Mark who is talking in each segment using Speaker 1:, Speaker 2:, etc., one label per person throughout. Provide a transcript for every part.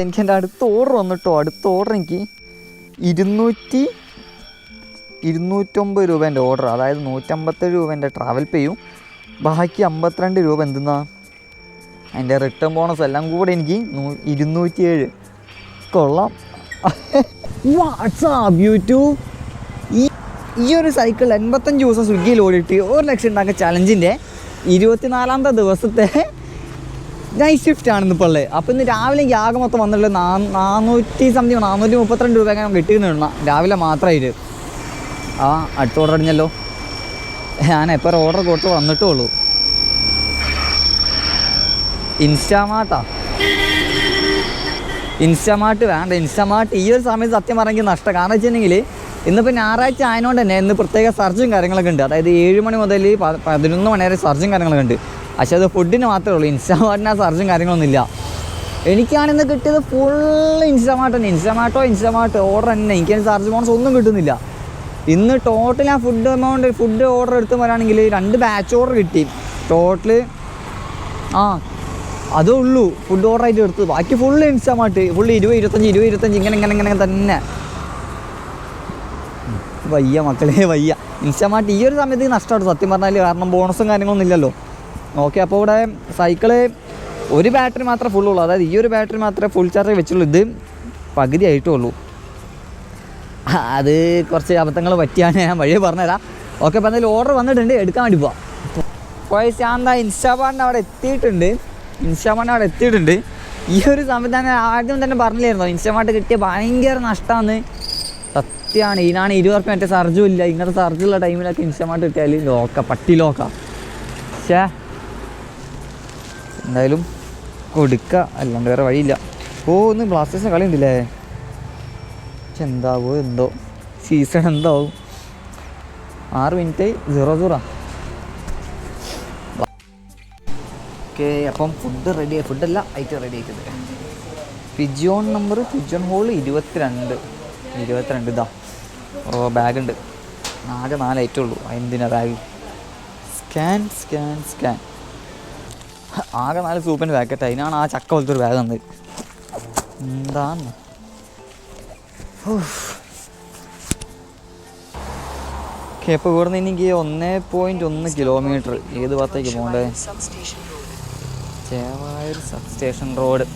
Speaker 1: എനിക്ക് എന്റെ അടുത്ത ഓർഡർ വന്നിട്ടോ? അടുത്ത ഓർഡർ എനിക്ക് ഇരുന്നൂറ്റി ഇരുന്നൂറ്റൊമ്പത് രൂപേന്റെ ഓർഡർ അതായത് നൂറ്റമ്പത്തേഴ് രൂപേന്റെ ട്രാവൽ പേയും ബാക്കി അമ്പത്തിരണ്ട് രൂപ എന്തെന്നാ? എന്റെ റിട്ടേൺ ബോണസ് എല്ലാം കൂടെ എനിക്ക് നൂ- ഇരുന്നൂറ്റിയേഴ്. കൊള്ളാം. വാട്സാപ്പ് യൂട്യൂബ് ഈ ഈ ഒരു സൈക്കിൾ എൺപത്തഞ്ച് ദിവസം സ്വിഗ്ഗിയിൽ ഓടിയിട്ട് ഒരു ലക്ഷം ഉണ്ടാക്കിയ ചലഞ്ചിന്റെ ഇരുപത്തിനാലാമത്തെ ദിവസത്തെ നൈറ്റ് ഷിഫ്റ്റ് ആണ് ഇപ്പോൾ ഉള്ളത്. അപ്പോൾ ഇന്ന് രാവിലെ ആകെ മൊത്തം വന്നിട്ടുള്ളത് നാനൂറ്റി സംതിങ് നാനൂറ്റി മുപ്പത്തിരണ്ട് രൂപ അങ്ങനെ കിട്ടിയെന്ന് രാവിലെ മാത്രമായിട്ട്. ആ അടുത്ത ഓർഡർ അടിഞ്ഞല്ലോ. ഞാൻ എപ്പോൾ ഓർഡർ കൊടുത്ത് വന്നിട്ടേ ഉള്ളൂ. ഇൻസ്റ്റാമാർട്ടാ ഇൻസ്റ്റാമാർട്ട് വേണ്ട. ഇൻസ്റ്റാമാർട്ട് ഈ ഒരു സമയത്ത് സത്യം പറഞ്ഞെങ്കിൽ നഷ്ടം. കാരണം വെച്ചിട്ടുണ്ടെങ്കിൽ ഇന്നിപ്പോൾ ഞായറാഴ്ച ആയതുകൊണ്ട് തന്നെ ഇന്ന് പ്രത്യേക സർജും കാര്യങ്ങളൊക്കെ ഉണ്ട്. അതായത് ഏഴ് മണി മുതൽ പതിനൊന്ന് മണി വരെ സർജും കാര്യങ്ങളൊക്കെ ഉണ്ട്. പക്ഷേ അത് ഫുഡിന് മാത്രമേ ഉള്ളൂ. ഇൻസ്റ്റാമാർട്ടിന് ആ സർജും കാര്യങ്ങളൊന്നും ഇല്ല. എനിക്കാണിന്ന് കിട്ടിയത് ഫുൾ ഇൻസ്റ്റാമാർട്ട് തന്നെ ഇൻസ്റ്റാമാർട്ടോ ഇൻസ്റ്റാമാർട്ട് ഓർഡർ തന്നെ. എനിക്ക് സർജ് ബോണസ് ഒന്നും കിട്ടുന്നില്ല. ഇന്ന് ടോട്ടൽ ആ ഫുഡ് എമൗണ്ട് ഫുഡ് ഓർഡർ എടുത്ത് വരാണെങ്കിൽ രണ്ട് ബാച്ച് ഓർഡർ കിട്ടി. ടോട്ടൽ ആ അതേ ഉള്ളൂ. ഫുഡ് ഓർഡർ ആയിട്ട് എടുത്ത്. ബാക്കി ഫുൾ ഇൻസ്റ്റാമാർട്ട്. ഫുൾ ഇരുപത് ഇരുപത്തഞ്ച് ഇരുപത് ഇരുപത്തഞ്ച് ഇങ്ങനെ ഇങ്ങനെ ഇങ്ങനെ തന്നെ. വയ്യ മക്കളെ വയ്യ. ഇൻസ്റ്റാമാർട്ട് ഈ ഒരു സമയത്ത് നഷ്ടമാണ്. സത്യം പറഞ്ഞാൽ കാരണം ബോണസും കാര്യങ്ങളൊന്നും ഇല്ലല്ലോ. ഓക്കെ അപ്പോൾ ഇവിടെ സൈക്കിൾ ഒരു ബാറ്ററി മാത്രമേ ഫുൾ ഉള്ളൂ. അതായത് ഈ ഒരു ബാറ്ററി മാത്രമേ ഫുൾ ചാർജ് വെച്ചുള്ളൂ. ഇത് പകുതി ആയിട്ടേ ഉള്ളൂ അത് കുറച്ച് അബദ്ധങ്ങൾ പറ്റിയാണ് ഞാൻ വഴിയെ പറഞ്ഞുതരാം. ഓക്കെ അപ്പോൾ എന്തായാലും ഓർഡർ വന്നിട്ടുണ്ട്. എടുക്കാൻ വേണ്ടി പോവാം. പോയസ് ഞാൻ എന്താ അവിടെ എത്തിയിട്ടുണ്ട്. ഇൻസ്റ്റാമാർട്ടിന്റെ അവിടെ എത്തിയിട്ടുണ്ട്. ഈ ഒരു സംവിധാനം ആദ്യം തന്നെ പറഞ്ഞില്ലായിരുന്നോ? ഇൻസ്റ്റാമാർട്ട് കിട്ടിയ ഭയങ്കര നഷ്ടമാണ് സത്യമാണ് ഇതിനാണ് ഇരുപത് മറ്റേ സർജും ഇല്ല. ഇങ്ങനത്തെ സർജുള്ള ടൈമിലൊക്കെ ഇൻസ്റ്റാമാർട്ട് കിട്ടിയാൽ ലോക്ക പട്ടി ലോക്ക പക്ഷേ എന്തായാലും കൊടുക്കുക അല്ലാണ്ട് വേറെ വഴിയില്ല. ഓ ഒന്ന് ബ്ലാസ്റ്റേഴ്സിന് കളി ഉണ്ടല്ലേ പക്ഷെ എന്താവോ എന്തോ. സീസൺ എന്താവും? ആറ് മിനിറ്റ് സീറോ സീറോ ഓക്കെ അപ്പം ഫുഡ് റെഡി ഫുഡല്ല ഐറ്റം റെഡി ആയിട്ടത് പിജിയോൺ നമ്പർ പിജിയോൺ ഹോൾ ഇരുപത്തിരണ്ട്. ഇരുപത്തിരണ്ട് ഇതാ. ഓ ബാഗുണ്ട്. ആകെ നാല് ഐറ്റം ഉള്ളൂ. എന്തിനാ ബാഗ് സ്കാൻ സ്കാൻ സ്കാൻ ആകെ നാല് സൂപ്പിന്റെ പാക്കറ്റ്. അതിനാണ് ആ ചക്ക പോലത്തെ ഒരു ബാഗ് തന്നത്. എന്താന്ന്? ഓക്കെ അപ്പോൾ ഇവിടെ നിന്ന് എനിക്ക് ഒന്നേ പോയിന്റ് ഒന്ന് കിലോമീറ്റർ ഏത് ഭാഗത്തേക്ക് പോകണ്ടേ? ചേവായൂർ സബ് സ്റ്റേഷൻ റോഡ്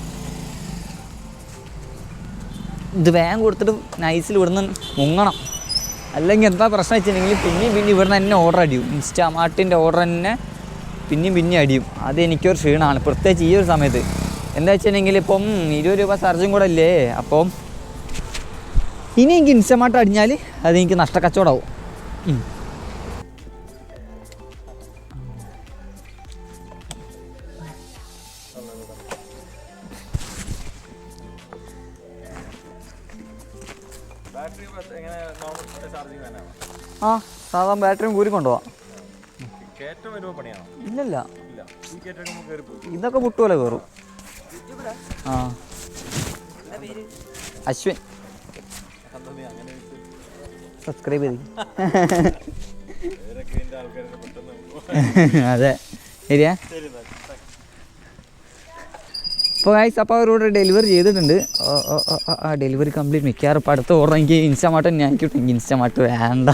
Speaker 1: ഇത് വേഗം കൊടുത്തിട്ട് നൈസിൽ ഇവിടുന്ന് മുങ്ങണം. അല്ലെങ്കിൽ എന്താ പ്രശ്നം വെച്ചിട്ടുണ്ടെങ്കിൽ പിന്നെയും പിന്നെ ഇവിടുന്ന് തന്നെ ഓർഡർ അടിയും. ഇൻസ്റ്റാമാർട്ടിന്റെ ഓർഡർ തന്നെ പിന്നെയും പിന്നെയും അടിയും. അത് എനിക്കൊരു ക്ഷീണമാണ്. പ്രത്യേകിച്ച് ഈ ഒരു സമയത്ത്. എന്താ വെച്ചിട്ടുണ്ടെങ്കിൽ ഇപ്പം ഇരുപത് രൂപ സർജും കൂടെ അല്ലേ? അപ്പം ഇനി എനിക്ക് ഇൻസ്റ്റമായിട്ട് അടിഞ്ഞാൽ അത് എനിക്ക് നഷ്ടക്കച്ചവടമാവും. ഉം.
Speaker 2: എങ്ങനെ നോർമൽ ചാർജിങ് തന്നെയാണോ
Speaker 1: ആ സാധാരണ ബാറ്ററിയും കൂരി കൊണ്ടുപോവാം. ഇല്ലല്ല. ഇതൊക്കെ പുട്ടുപോലെ കയറും ആ. അശ്വിൻ. സബ്സ്ക്രൈബ് ചെയ്ത് അതെ. ശരിയാ? അപ്പോൾ ഗൈസ് അപ്പോൾ അവരോട് ഡെലിവറി ചെയ്തിട്ടുണ്ട്. ഡെലിവറി കംപ്ലീറ്റ് മിക്കവാറും ഇപ്പോൾ അടുത്ത ഓർഡർ എനിക്ക് ഇൻസ്റ്റമാർട്ട് ഞാൻ കിട്ടും എനിക്ക് ഇൻസ്റ്റമാർട്ട് വേണ്ട.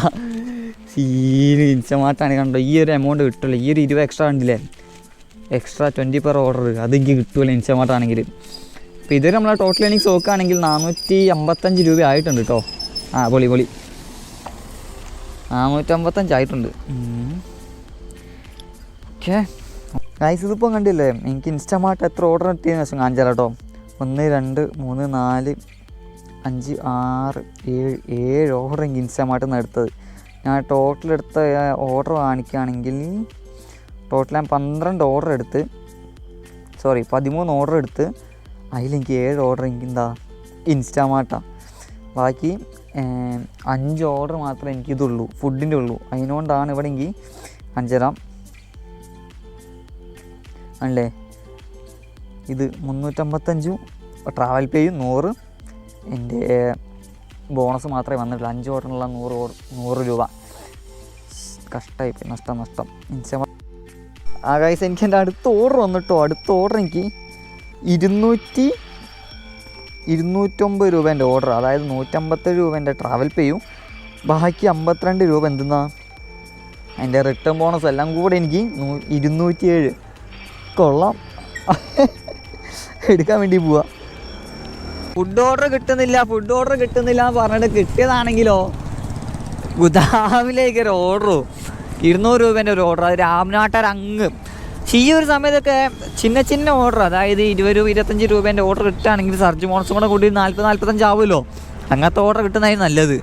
Speaker 1: സീന് ഇൻസ്റ്റമാർട്ടാണ് കണ്ടോ ഈ ഒരു എമൗണ്ട് കിട്ടില്ല ഈ ഒരു ഇരുപത് എക്സ്ട്രാ ഉണ്ടല്ലേ എക്സ്ട്രാ ട്വന്റി പെർ ഓർഡർ അത് എനിക്ക് കിട്ടുമല്ലോ ഇൻസ്റ്റമാർട്ടാണെങ്കിൽ അപ്പോൾ ഇതൊരു നമ്മളെ ടോട്ടൽ എനിക്ക് നോക്കുകയാണെങ്കിൽ നാനൂറ്റി അമ്പത്തഞ്ച് രൂപ ആയിട്ടുണ്ട് കേട്ടോ ആ പൊളി പൊളി. നാനൂറ്റമ്പത്തഞ്ച് ആയിട്ടുണ്ട്. ഓക്കെ. ഗൈസ് ഇതിപ്പം കണ്ടില്ലേ? എനിക്ക് ഇൻസ്റ്റാമാർട്ട് എത്ര ഓർഡർ കിട്ടിയെന്ന് വെച്ചാൽ കാണിച്ചാൽ കേട്ടോ ഒന്ന് രണ്ട് മൂന്ന് നാല് അഞ്ച് ആറ് ഏഴ് ഏഴ് ഓർഡർ എനിക്ക് ഇൻസ്റ്റമാർട്ടിൽ നിന്ന് എടുത്തത്. ഞാൻ ടോട്ടൽ എടുത്ത ഓർഡർ കാണിക്കുകയാണെങ്കിൽ ടോട്ടൽ ഞാൻ പന്ത്രണ്ട് ഓർഡർ എടുത്ത് സോറി പതിമൂന്ന് ഓർഡർ എടുത്ത് അതിലെനിക്ക് ഏഴ് ഓർഡർ എനിക്ക് എന്താ ഇൻസ്റ്റാമാർട്ടാണ് ബാക്കി അഞ്ച് ഓർഡർ മാത്രമേ എനിക്കിതുള്ളൂ ഫുഡിന്റെ ഉള്ളൂ. അതിനുകൊണ്ടാണ് ഇവിടെ എനിക്ക് അഞ്ചരാം ആണല്ലേ ഇത് മുന്നൂറ്റമ്പത്തഞ്ചും ട്രാവൽ പേയും നൂറ് എന്റെ ബോണസ് മാത്രമേ വന്നിട്ടുള്ളൂ. അഞ്ച് ഓട്ടനുള്ള നൂറ് നൂറ് രൂപ. കഷ്ടമായി നഷ്ടം നഷ്ടം. ഇൻസ്റ്റ ആ എനിക്ക് എന്റെ അടുത്ത ഓർഡർ വന്നിട്ടോ? അടുത്ത ഓർഡർ എനിക്ക് ഇരുന്നൂറ്റി ഇരുന്നൂറ്റൊമ്പത് രൂപേന്റെ ഓർഡർ അതായത് നൂറ്റമ്പത്തേഴ് രൂപ എന്റെ ട്രാവൽ പേയും ബാക്കി അമ്പത്തിരണ്ട് രൂപ എന്തെന്നാ? എന്റെ റിട്ടേൺ ബോണസ് എല്ലാം കൂടെ എനിക്ക് നൂ- ഇരുന്നൂറ്റിയേഴ്. കൊള്ളാം. എടുക്കാൻ വേണ്ടി പോവാ. ഫുഡ് ഓർഡർ കിട്ടുന്നില്ല ഫുഡ് ഓർഡർ കിട്ടുന്നില്ല എന്ന് പറഞ്ഞിട്ട് കിട്ടിയതാണെങ്കിലോ? ഗുദാമിലേക്ക് ഒരു ഓർഡറും ഇരുന്നൂറ് രൂപേന്റെ ഒരു ഓർഡർ അത് രാമനാട്ടർ അങ്ങ്. ഈ ഒരു സമയത്തൊക്കെ ചിന്ന ചിന്ന ഓർഡർ അതായത് ഇരുപത് രൂപ ഇരുപത്തഞ്ച് രൂപേന്റെ ഓർഡർ കിട്ടുകയാണെങ്കിൽ സർജ് മോൺസും കൂടെ കൂടി നാൽപ്പത് നാൽപ്പത്തഞ്ച് ആവുമല്ലോ. അങ്ങനത്തെ ഓർഡർ കിട്ടുന്നതായി നല്ലത്.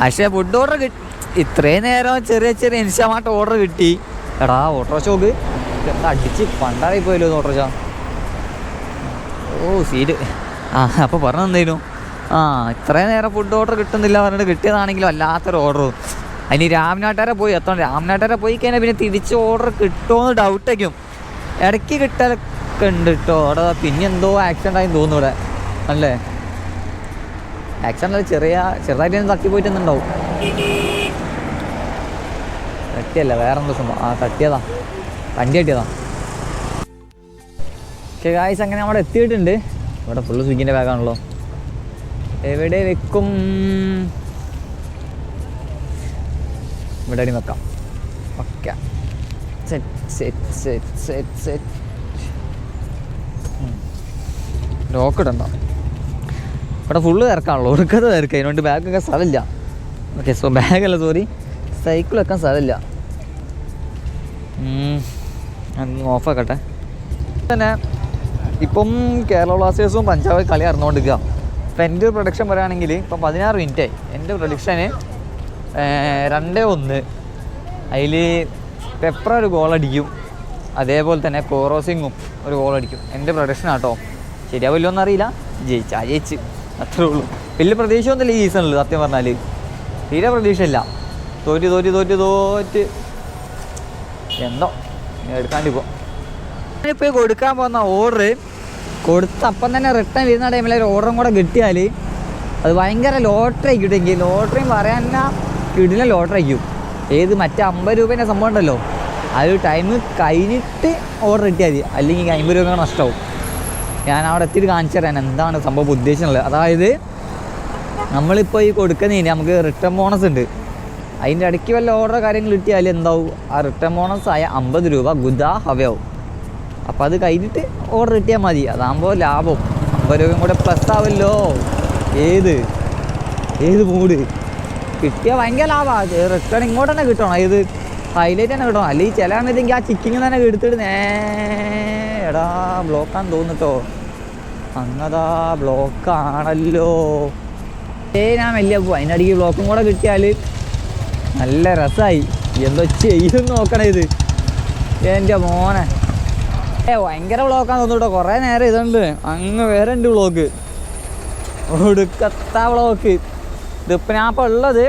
Speaker 1: പക്ഷേ ഫുഡ് ഓർഡർ കിട്ടി ഇത്രയും നേരം ചെറിയ ചെറിയ ഇൻസ്റ്റാമാട്ട് ഓർഡർ കിട്ടി. എടാ ഓട്ടോഷോക്ക് അടിച്ച് പണ്ടായി പോയല്ലോ ഓട്ടോഷോ ഓ സീറ്റ് ആ അപ്പോൾ പറഞ്ഞു തന്നേനു ആ ഇത്രയും നേരം ഫുഡ് ഓർഡർ കിട്ടുന്നില്ല പറഞ്ഞിട്ട് കിട്ടിയതാണെങ്കിലും അല്ലാത്തൊരു ഓർഡർ അതിന് രാമനാട്ടുകാരെ പോയി എത്തണം രാമനാട്ടുകാരെ പോയി കഴിഞ്ഞാൽ പിന്നെ തിരിച്ച് ഓർഡർ കിട്ടുമോ എന്ന് ഡൗട്ടേക്കും ഇടയ്ക്ക് കിട്ടലൊക്കെ ഉണ്ട് കേട്ടോ അവിടെ പിന്നെ എന്തോ ആക്സിഡന്റ് ആയി തോന്നുന്നു ഇവിടെ. അല്ലേ? ആക്സിഡന്റ് ചെറിയ ചെറുതായിട്ട് ഒന്ന് തട്ടി പോയിട്ടുണ്ടാവും തട്ടിയല്ല വേറെ എന്തോ സംഭവം. ആ തട്ടിയതാ. വണ്ടി തട്ടിയതാ. പക്ഷേ ഗായ്സ് അങ്ങനെ അവിടെ എത്തിയിട്ടുണ്ട്. ഇവിടെ ഫുള്ള് സ്വിഗ്ഗിന്റെ ബാഗാണല്ലോ എവിടെ വെക്കും? ഇവിടെ അടി വെക്കാം. Okay set set set set set lock ഇടണ്ട. ഇവിടെ ഫുള്ള് തിരക്കാണല്ലോ. ഒടുക്കത്തെ തിരക്ക്. അതിനുകൊണ്ട് ബാഗ് വെക്കാൻ സ്ഥലമില്ല. ഓക്കെ സോ ബാഗല്ല സോറി സൈക്കിൾ വെക്കാൻ സ്ഥലമില്ല. ഓഫാക്കട്ടെ തന്നെ ഇപ്പം കേരള ബ്ലാസ്റ്റേഴ്സും പഞ്ചാബ് കളി അറിഞ്ഞുകൊണ്ടിരിക്കുക അപ്പം എന്റെ ഒരു പ്രൊഡക്ഷൻ പറയുകയാണെങ്കിൽ ഇപ്പം പതിനാറ് മിനിറ്റായി എന്റെ പ്രൊഡക്ഷന് രണ്ട് ഒന്ന്. അതിൽ പെപ്ര ഒരു ഗോൾ അടിക്കും. അതേപോലെ തന്നെ കോറോസിങ്ങും ഒരു ഗോൾ അടിക്കും. എന്റെ പ്രൊഡക്ഷൻ ആട്ടോ. ശരിയാവില്ലോ എന്നറിയില്ല ജയിച്ചാ ജയിച്ച്. അത്രേ ഉള്ളൂ. വലിയ പ്രതീക്ഷയൊന്നുമില്ല ഈ സീസണിൽ സത്യം പറഞ്ഞാൽ തീരെ പ്രതീക്ഷയില്ല. തോറ്റ് തോറ്റ് തോറ്റ് തോറ്റ്. എന്തോ? എടുക്കാണ്ടിപ്പോൾ ഇപ്പോൾ കൊടുക്കാൻ പോകുന്ന ഓർഡർ കൊടുത്ത് അപ്പം തന്നെ റിട്ടേൺ വരുന്ന ടൈമിൽ ഒരു ഓർഡറും കൂടെ കിട്ടിയാൽ അത് ഭയങ്കര ലോട്ടറി കിട്ടുമെങ്കിൽ ലോട്ടറിയും പറയാൻ കിടിലെ ലോട്ടറി ആയിരിക്കും. ഏത് മറ്റേ അമ്പത് രൂപേന്റെ സംഭവം ഉണ്ടല്ലോ. ആ ഒരു ടൈം കഴിഞ്ഞിട്ട് ഓർഡർ കിട്ടിയാൽ മതി. അല്ലെങ്കിൽ അമ്പത് രൂപ നഷ്ടമാവും. ഞാൻ അവിടെ എത്തിയിട്ട് കാണിച്ചു തരാൻ എന്താണ് സംഭവം ഉദ്ദേശിച്ചുള്ളത് അതായത് നമ്മളിപ്പോൾ ഈ കൊടുക്കുന്നതിന് നമുക്ക് റിട്ടേൺ ബോണസ് ഉണ്ട്. അതിന്റെ ഇടയ്ക്ക് വല്ല ഓർഡർ കാര്യങ്ങൾ കിട്ടിയാൽ എന്താവും? ആ റിട്ടേൺ ബോണസ് ആയ അമ്പത് രൂപ ഗുദാ ഹവയാവും. അപ്പോൾ അത് കഴിഞ്ഞിട്ട് ഓർഡർ കിട്ടിയാൽ മതി. അതാകുമ്പോൾ ലാഭം. അമ്പത് കൂടെ പ്ലസ് ആവല്ലോ. ഏത്? ഏത് മൂഡ് കിട്ടിയാൽ ഭയങ്കര ലാഭമാണ് റിട്ടേൺ ഇങ്ങോട്ട് തന്നെ കിട്ടണം. ഏത്? ഹൈലൈറ്റ് തന്നെ കിട്ടണം. അല്ലെങ്കിൽ ചില സമയത്തെങ്കിൽ ആ ചിക്കിങ് തന്നെ എടുത്തിട്ട് നേ എടാ ബ്ലോക്കാന്ന് തോന്നിട്ടോ അങ്ങതാ ബ്ലോക്കാണല്ലോ ഏ ഞാൻ വലിയ അതിനടിക്ക് ബ്ലോക്കും കൂടെ കിട്ടിയാൽ നല്ല രസമായി എന്തോ ചെയ്യും നോക്കണേ ഇത്. എന്റെ മോനെ. ഏ ഭയങ്കര ബ്ലോക്കാന്ന് തോന്നുന്നു കേട്ടോ കുറേ നേരം ഇതുണ്ട്. അങ്ങ് വേറെ ഉണ്ട് ബ്ലോക്ക് ഒടുക്കത്ത ബ്ലോക്ക് ഇതിപ്പോൾ ഞാൻ ഇപ്പോൾ ഉള്ളത്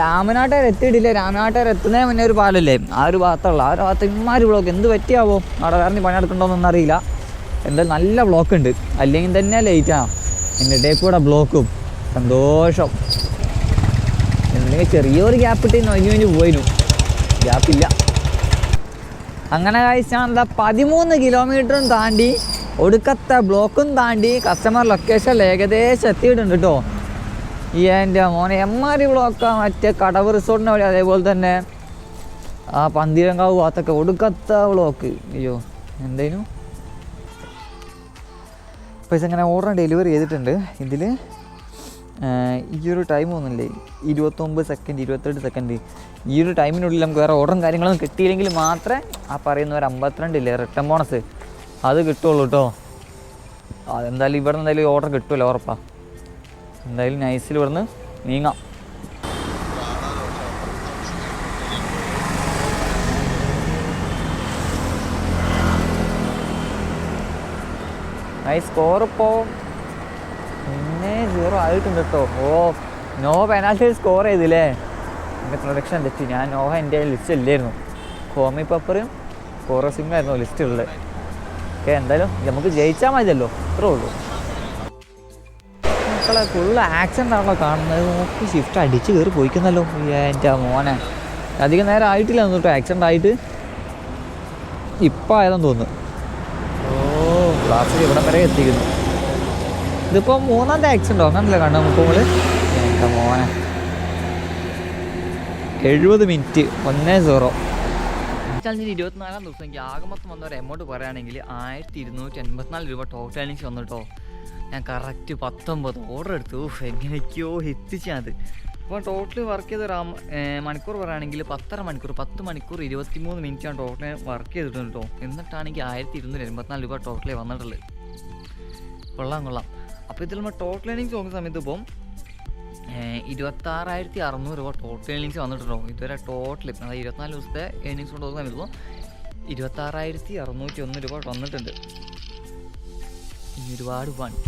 Speaker 1: രാമനാട്ടുകാർ എത്തിയിട്ടില്ല. രാമനാട്ടുകാർ എത്തുന്നതിന് മുന്നേ ഒരു പാലല്ലേ? ആ ഒരു ഭാഗത്തുള്ള ആ ഒരു ഭാഗത്ത് ഇമാര് ബ്ലോക്ക് എന്ത് പറ്റിയാവോ? അവിടെ വേറെ പണിയെടുക്കണ്ടോന്നൊന്നും അറിയില്ല. എന്തായാലും നല്ല ബ്ലോക്ക് ഉണ്ട്. അല്ലെങ്കിൽ തന്നെ ലേറ്റാണ് എന്റെ ഇടയിൽ കൂടെ ബ്ലോക്കും സന്തോഷം. എന്തെങ്കിലും ചെറിയൊരു ഗ്യാപ്പ് ഇട്ട് അതിന് നൊഞ്ഞു പോയിനു ഗ്യാപ്പില്ല അങ്ങനെ കഴിച്ചാൽ എന്താ പതിമൂന്ന് കിലോമീറ്ററും താണ്ടി ഒടുക്കത്തെ ബ്ലോക്കും താണ്ടി കസ്റ്റമർ ലൊക്കേഷൻ ഏകദേശം എത്തിയിട്ടുണ്ട് കേട്ടോ ഈ എന്റെ മോനെ എമ്മാരി ബ്ലോക്കാ മറ്റേ കടവ് റിസോർട്ടിന്റെ വഴി അതേപോലെ തന്നെ. ആ പന്തിരങ്കാവ് ഭാഗത്തൊക്കെ ഒടുക്കത്ത ബ്ലോക്ക് അയ്യോ എന്തേനു? പൈസ അങ്ങനെ ഓർഡർ ഡെലിവറി ചെയ്തിട്ടുണ്ട്. ഇതിൽ ഈ ഒരു ടൈം ഒന്നുമില്ലേ? ഇരുപത്തൊമ്പത് സെക്കൻഡ് ഇരുപത്തെട്ട് സെക്കൻഡ് ഈ ഒരു ടൈമിനുള്ളിൽ നമുക്ക് വേറെ ഓർഡറും കാര്യങ്ങളും കിട്ടിയില്ലെങ്കിൽ മാത്രമേ ആ പറയുന്ന ഒരു അമ്പത്തിരണ്ടില്ലേ റിട്ടേൺ ബോണസ് അത് കിട്ടുള്ളൂ കേട്ടോ അതെന്തായാലും ഇവിടെ നിന്ന് എന്തായാലും ഓർഡർ കിട്ടുമല്ലോ ഉറപ്പാ. എന്തായാലും നൈസിൽ ഇവിടുന്ന് നീങ്ങാം. നൈസ് സ്കോർ ഇപ്പോൾ പിന്നെ സീറോ ആയിട്ടുണ്ട് കേട്ടോ ഓ നോ പെനാൽറ്റി സ്കോർ ചെയ്തില്ലേ? എന്റെ പ്രൊഡക്ഷൻ ഞാൻ നോഹ എന്റെ ലിസ്റ്റ് ഇല്ലായിരുന്നു. ഹോമി പപ്പറും കോറസിംഗും ആയിരുന്നു ലിസ്റ്റ് ഉള്ളത്. ഓക്കെ എന്തായാലും നമുക്ക് ജയിച്ചാൽ മതിയല്ലോ. അത്രേ ഉള്ളൂ. മക്കളെ ഫുള്ള് ആക്സിഡന്റ് ആണല്ലോ കാണുന്നത്. നോക്കി ഷിഫ്റ്റ് അടിച്ച് കയറി പോയിക്കുന്നല്ലോ. എന്റെ മോനെ. അധികം നേരം ആയിട്ടില്ല കേട്ടോ ആക്സിഡന്റ് ആയിട്ട് ഇപ്പം ആയതെന്ന് തോന്നുന്നു. ഓ ക്ലാസ് ഇവിടെ വരെ എത്തിക്കുന്നു. ഇതിപ്പോൾ മൂന്നാമത്തെ ഉണ്ടോ? അങ്ങനല്ലേ കണ്ടു നമുക്ക് എന്റെ മോനെ. എഴുപത് മിനിറ്റ്. ഒന്നേ സീറോ. ഇരുപത്തിനാലാം ദിവസം എനിക്ക് ആകെ മൊത്തം വന്ന ഒരു എമൗണ്ട് പറയുകയാണെങ്കിൽ ആയിരത്തി ഇരുന്നൂറ്റി എൺപത്തിനാല് രൂപ ടോട്ടൽ എനിക്ക് വന്നിട്ടോ ഞാൻ കറക്റ്റ് പത്തൊമ്പത് ഓർഡർ എടുത്തു. എങ്ങനെയൊക്കെയോ എത്തിച്ചത്. അപ്പോൾ ടോട്ടൽ വർക്ക് ചെയ്ത ഒരു മണിക്കൂർ പറയുകയാണെങ്കിൽ പത്തര മണിക്കൂർ പത്ത് മണിക്കൂർ ഇരുപത്തി മൂന്ന് മിനിറ്റാണ് ടോട്ടൽ വർക്ക് ചെയ്തിട്ടുണ്ട് കേട്ടോ എന്നിട്ടാണെങ്കിൽ ആയിരത്തി ഇരുന്നൂറ്റി എൺപത്തിനാല് രൂപ ടോട്ടലേ വന്നിട്ടുള്ളത്. കൊള്ളാം കൊള്ളാം. അപ്പോൾ ഇതിൽ നമ്മൾ ടോട്ടൽ ഏണിങ്സ് നോക്കുന്ന സമയത്ത് ഇപ്പം ഇരുപത്താറായിരത്തി അറുന്നൂറ് രൂപ ടോട്ടൽ ഏണിങ്സ് വന്നിട്ടുണ്ടോ? ഇതുവരെ ടോട്ടൽ അതായത് ഇരുപത്തിനാല് ദിവസത്തെ ഏണിങ്സ് കൊണ്ട് നോക്കുന്ന വരുന്നു ഇരുപത്താറായിരത്തി അറുന്നൂറ്റി ഒന്ന് രൂപ വന്നിട്ടുണ്ട്. ഇനി ഒരുപാട് പണി